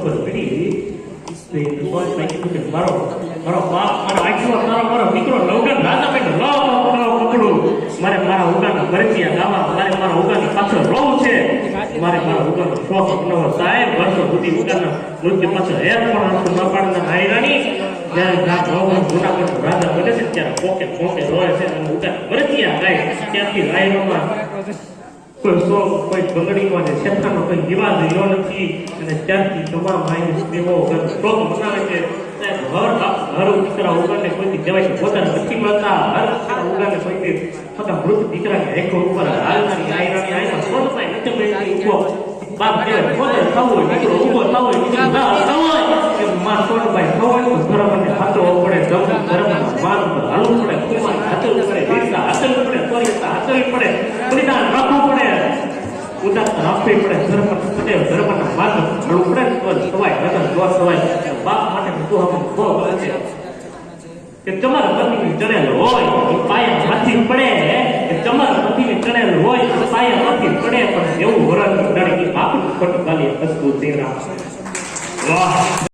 ખબર પડી મારો મારો બાપ મારો આખો તારો મારો દીકરો લવગન રાજા બેઠો લો લો પકડું મારે મારા ઉગાના ભરતિયા ગાવા મારે મારા ઉગાની પાછળ રહું છે મારે મારા ઉગાનો શોખ અપનાવો સાહેબ વર્ષો સુધી ઉગાના નૃત્ય પાછળ હેર પણ હતું નપાડના નાયરાની જ્યારે રાત ભગવાન જૂનાગઢ રાજા બને છે ત્યારે પોકે પોકે રોય છે અને ઉગા ભરતિયા ગાય ત્યાંથી રાયરોમાં કોઈ સો કોઈ બંગડીમાં ને શેઠાનો કોઈ વિવાદ રહ્યો નથી. અને ત્યારથી તમામ માહિતી સ્ત્રીઓ શોખ મનાવે છે. હર હર દીકરા ઉગાને કોઈથી છે? પોતાને નથી મળતા. હર દીકરા ઉગાને કોઈથી થતા મૃત દીકરાને રેખો ઉપર હાલનારી આયરાની આયના સ્વર્ણમાં નથી બાપ કહેવાય પોતે થવું હોય, દીકરો ઊભો થવો હોય, દીકરો ના થવો હોય કે માં સોનભાઈ થવો હોય તો ધર્મને હાથો પડે ધર્મ ધર્મના માન ઉપર હાલવું પડે કુમાર હાથવું પડે વીરતા હાથવું પડે ચોરીતા હાથવી પડે બલિદાન રાખવું પડે રાખવી પડે ધર્મ પડે ધર્મના માર્ગ ચડવું તો સવાય લગન જો થવાય. બાપ માટે બધું આપણે બહુ છે. કે તમારા પતિની ચડેલ હોય, એ પાયા હાથી પડે. કે તમારા પતિની ચડેલ હોય તો પાયા હાથી પડે પણ એવું વરણ નડે કે બાપનું ખોટું વસ્તુ તેરા વાહ.